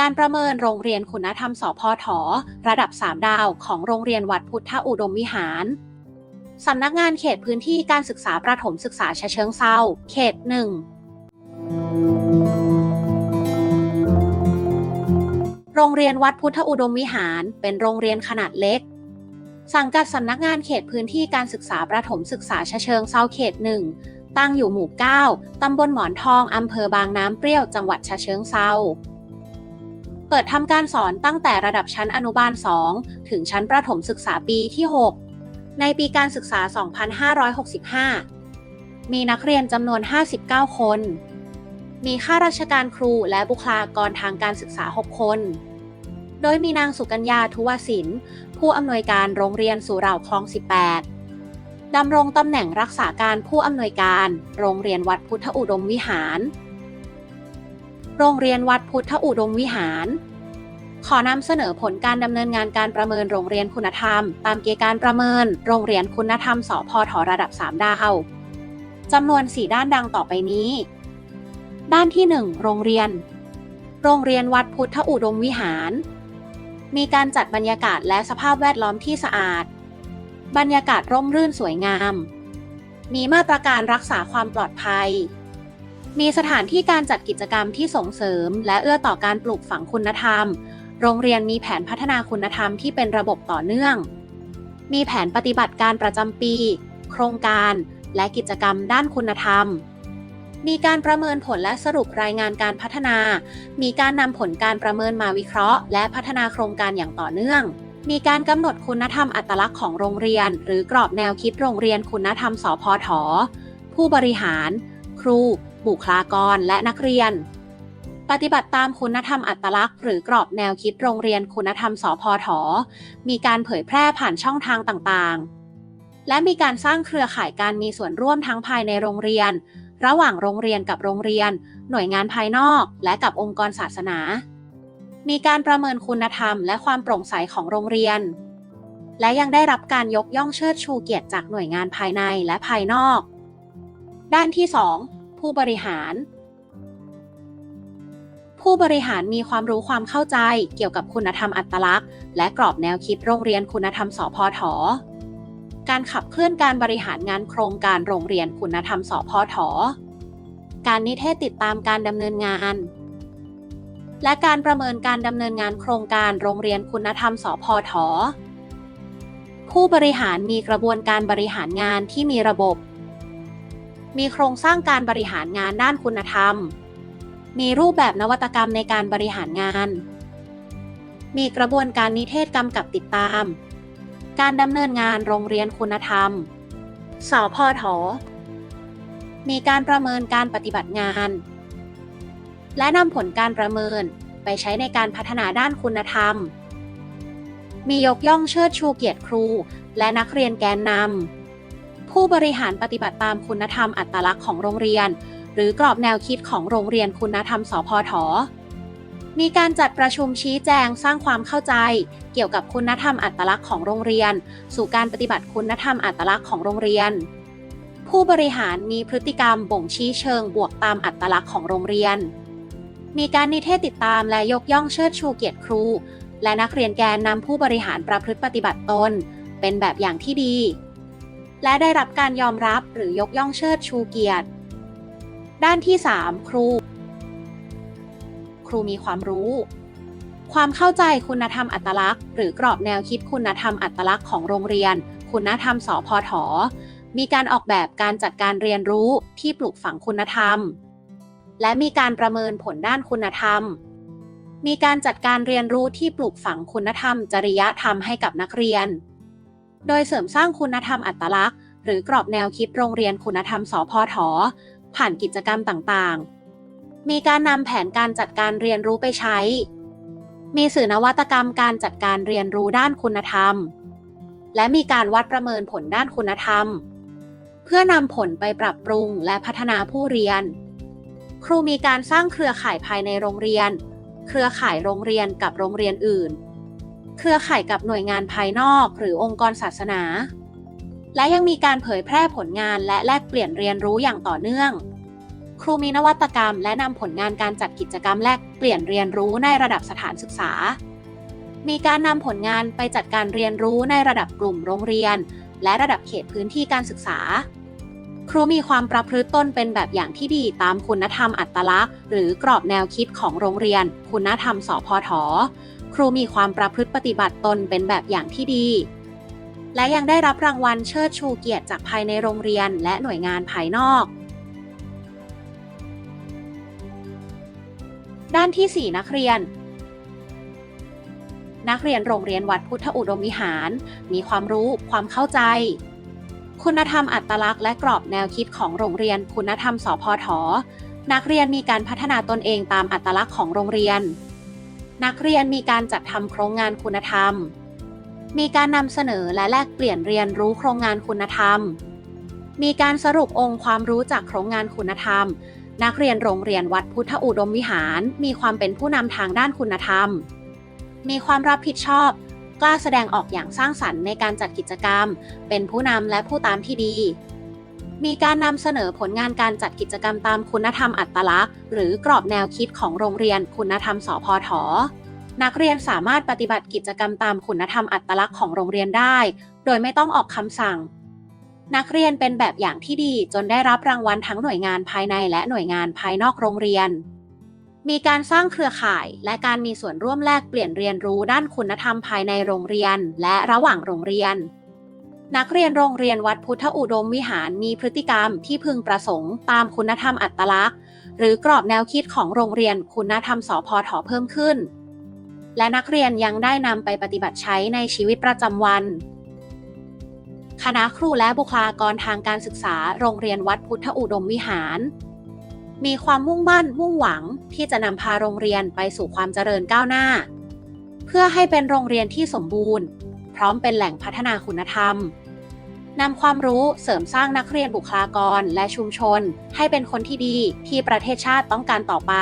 การประเมินโรงเรียนคุณธรรมสพทระดับ 3 ดาวของโรงเรียนวัดพุทธอุดมวิหาร สำนักงานเขตพื้นที่การศึกษาประถมศึกษาชะเชิงเซาเขตหนึ่งโรงเรียนวัดพุทธอุดมวิหาร เป็นโรงเรียนขนาดเล็ก สังกัดสำนักงานเขตพื้นที่การศึกษาประถมศึกษาชะเชิงเซาเขตหนึ่งตั้งอยู่หมู่ 9 ตำบลหมอนทอง อำเภอบางน้ำเปรี้ยว จังหวัดฉะเชิงเซาเปิดทำการสอนตั้งแต่ระดับชั้นอนุบาล 2 ถึงชั้นประถมศึกษาปีที่ 6 ในปีการศึกษา 2565 มีนักเรียนจำนวน 59 คน มีข้าราชการครูและบุคลากรทางการศึกษา 6 คน โดยมีนางสุกัญญาทุวศิลป์ผู้อำนวยการโรงเรียนสุเหร่าคลอง 18ดำรงตำแหน่งรักษาการผู้อำนวยการ โรงเรียนวัดพุทธอุดมวิหาร โรงเรียนวัดพุทธอุดมวิหาร ขอนำเสนอผลการดำเนินงานการประเมินโรงเรียนคุณธรรม ตามเกณฑ์การประเมิน โรงเรียนคุณธรรมสพทระดับ 3 ดาวจำนวน 4 ด้านดังต่อไปนี้ ด้านที่ 1 โรงเรียน โรงเรียนวัดพุทธอุดมวิหาร มีการจัดบรรยากาศและสภาพแวดล้อมที่สะอาด บรรยากาศร่มรื่นสวยงาม มีมาตรการรักษาความปลอดภัย มีสถานที่การจัดกิจกรรมที่ส่งเสริม และเอื้อต่อการปลูกฝังคุณธรรม โรงเรียนมีแผนพัฒนาคุณธรรมที่เป็นระบบต่อเนื่อง มีแผนปฏิบัติการประจำปี โครงการ และกิจกรรมด้านคุณธรรม มีการประเมินผลและสรุปรายงานการพัฒนา มีการนำผลการประเมินมาวิเคราะห์ และพัฒนาโครงการอย่างต่อเนื่อง มีการกำหนดคุณธรรมอัตลักษณ์ของโรงเรียน หรือกรอบแนวคิดโรงเรียนคุณธรรมสพทผู้บริหาร ครู บุคลากร และนักเรียน ปฏิบัติตามคุณธรรมอัตลักษณ์ หรือกรอบแนวคิดโรงเรียนคุณธรรมสพทมีการเผยแพร่ผ่านช่องทางต่างๆ และมีการสร้างเครือข่ายการมีส่วนร่วมทั้งภายในโรงเรียน ระหว่างโรงเรียนกับโรงเรียน หน่วยงานภายนอก และกับองค์กรศาสนา มีการประเมินคุณธรรม และความโปร่งใสของโรงเรียน และยังได้รับการยกย่องเชิดชูเกียรติจากหน่วยงานภายในและภายนอก ด้านที่ 2 ผู้บริหาร ผู้บริหารมีความรู้ความเข้าใจเกี่ยวกับคุณธรรมอัตลักษณ์ และกรอบแนวคิดโรงเรียนคุณธรรมสพท การขับเคลื่อนการบริหารงานโครงการโรงเรียนคุณธรรมสพทการนิเทศติดตามการดำเนินงาน และการประเมินการดำเนินงานโครงการโรงเรียนคุณธรรมสพทผู้บริหารมีกระบวนการบริหารงานที่มีระบบ มีโครงสร้างการบริหารงานด้านคุณธรรม มีรูปแบบนวัตกรรมในการบริหารงาน มีกระบวนการนิเทศกำกับติดตาม การดำเนินงานโรงเรียนคุณธรรม สพท มีการประเมินการปฏิบัติงาน และนำผลการประเมินไปใช้ในการพัฒนาด้านคุณธรรม มียกย่องเชิดชูเกียรติครู และนักเรียนแกนนำ ผู้บริหารปฏิบัติตามคุณธรรมอัตลักษณ์ของโรงเรียน หรือกรอบแนวคิดของโรงเรียนคุณธรรม สพท มีการจัดประชุมชี้แจงสร้างความเข้าใจ เกี่ยวกับคุณธรรมอัตลักษณ์ของโรงเรียน สู่การปฏิบัติคุณธรรมอัตลักษณ์ของโรงเรียน ผู้บริหารมีพฤติกรรมบ่งชี้เชิงบวกตามอัตลักษณ์ของโรงเรียน มีการนิเทศติดตามและยกย่องเชิดชูเกียรติครู และนักเรียนแกนนำผู้บริหารประพฤติปฏิบัติตน เป็นแบบอย่างที่ดี และได้รับการยอมรับหรือยกย่องเชิดชูเกียรติ ด้านที่ 3 ครู ครูมีความรู้ ความเข้าใจคุณธรรมอัตลักษณ์ หรือกรอบแนวคิดคุณธรรมอัตลักษณ์ของโรงเรียน คุณธรรมสพทมีการออกแบบการจัดการเรียนรู้ที่ปลูกฝังคุณธรรม และมีการประเมินผลด้านคุณธรรม มีการจัดการเรียนรู้ที่ปลูกฝังคุณธรรม จริยธรรมให้กับนักเรียน โดยเสริมสร้างคุณธรรมอัตลักษณ์ หรือกรอบแนวคิดโรงเรียนคุณธรรมสพทผ่านกิจกรรมต่างๆ มีการนำแผนการจัดการเรียนรู้ไปใช้ มีสื่อนวัตกรรมการจัดการเรียนรู้ด้านคุณธรรม และมีการวัดประเมินผลด้านคุณธรรม เพื่อนำผลไปปรับปรุงและพัฒนาผู้เรียน ครูมีการสร้างเครือข่ายภายในโรงเรียน เครือข่ายโรงเรียนกับโรงเรียนอื่น เครือข่ายกับหน่วยงานภายนอกหรือองค์กรศาสนา และยังมีการเผยแพร่ผลงานและแลกเปลี่ยนเรียนรู้อย่างต่อเนื่อง ครูมีนวัตกรรม และนำผลงานการจัดกิจกรรมแลกเปลี่ยนเรียนรู้ในระดับสถานศึกษา มีการนำผลงานไปจัดการเรียนรู้ในระดับกลุ่มโรงเรียน และระดับเขตพื้นที่การศึกษา ครูมีความประพฤติตนเป็นแบบอย่างที่ดีตามคุณธรรมอัตลักษณ์ หรือกรอบแนวคิดของโรงเรียน คุณธรรมสพทครูมีความประพฤติปฏิบัติตนเป็นแบบอย่างที่ดี และยังได้รับรางวัลเชิดชูเกียรติจากภายในโรงเรียนและหน่วยงานภายนอก ด้านที่ 4 นักเรียน นักเรียนโรงเรียนวัดพุทธอุดมวิหาร มีความรู้ความเข้าใจ คุณธรรมอัตลักษณ์และกรอบแนวคิดของโรงเรียน คุณธรรมสพทนักเรียนมีการพัฒนาตนเองตามอัตลักษณ์ของโรงเรียน นักเรียนมีการจัดทำโครงงานคุณธรรม มีการนำเสนอและแลกเปลี่ยนเรียนรู้โครงงานคุณธรรม มีการสรุปองค์ความรู้จากโครงงานคุณธรรม นักเรียนโรงเรียนวัดพุทธอุดมวิหาร มีความเป็นผู้นำทางด้านคุณธรรม มีความรับผิดชอบ กล้าแสดงออกอย่างสร้างสรรค์ในการจัดกิจกรรม เป็นผู้นำและผู้ตามที่ดี มีการนำเสนอผลงานการจัดกิจกรรมตามคุณธรรมอัตลักษณ์ หรือกรอบแนวคิดของโรงเรียนคุณธรรมสพทนักเรียนสามารถปฏิบัติกิจกรรมตามคุณธรรมอัตลักษณ์ของโรงเรียนได้ โดยไม่ต้องออกคำสั่ง นักเรียนเป็นแบบอย่างที่ดีจนได้รับรางวัลทั้งหน่วยงานภายในและหน่วยงานภายนอกโรงเรียน มีการสร้างเครือข่ายและการมีส่วนร่วมแลกเปลี่ยนเรียนรู้ด้านคุณธรรมภายในโรงเรียนและระหว่างโรงเรียน นักเรียนโรงเรียนวัดพุทธอุดมวิหารมีพฤติกรรมที่พึงประสงค์ ตามคุณธรรมอัตลักษณ์ หรือกรอบแนวคิดของโรงเรียนคุณธรรมสพทเพิ่มขึ้น และนักเรียนยังได้นำไปปฏิบัติใช้ในชีวิตประจำวัน คณะครูและบุคลากรทางการศึกษาโรงเรียนวัดพุทธอุดมวิหาร มีความมุ่งมั่นมุ่งหวังที่จะนำพาโรงเรียนไปสู่ความเจริญก้าวหน้า เพื่อให้เป็นโรงเรียนที่สมบูรณ์ พร้อมเป็นแหล่งพัฒนาคุณธรรมนำความรู้เสริมสร้างนักเรียนบุคลากรและชุมชน ให้เป็นคนที่ดีที่ประเทศชาติต้องการต่อไป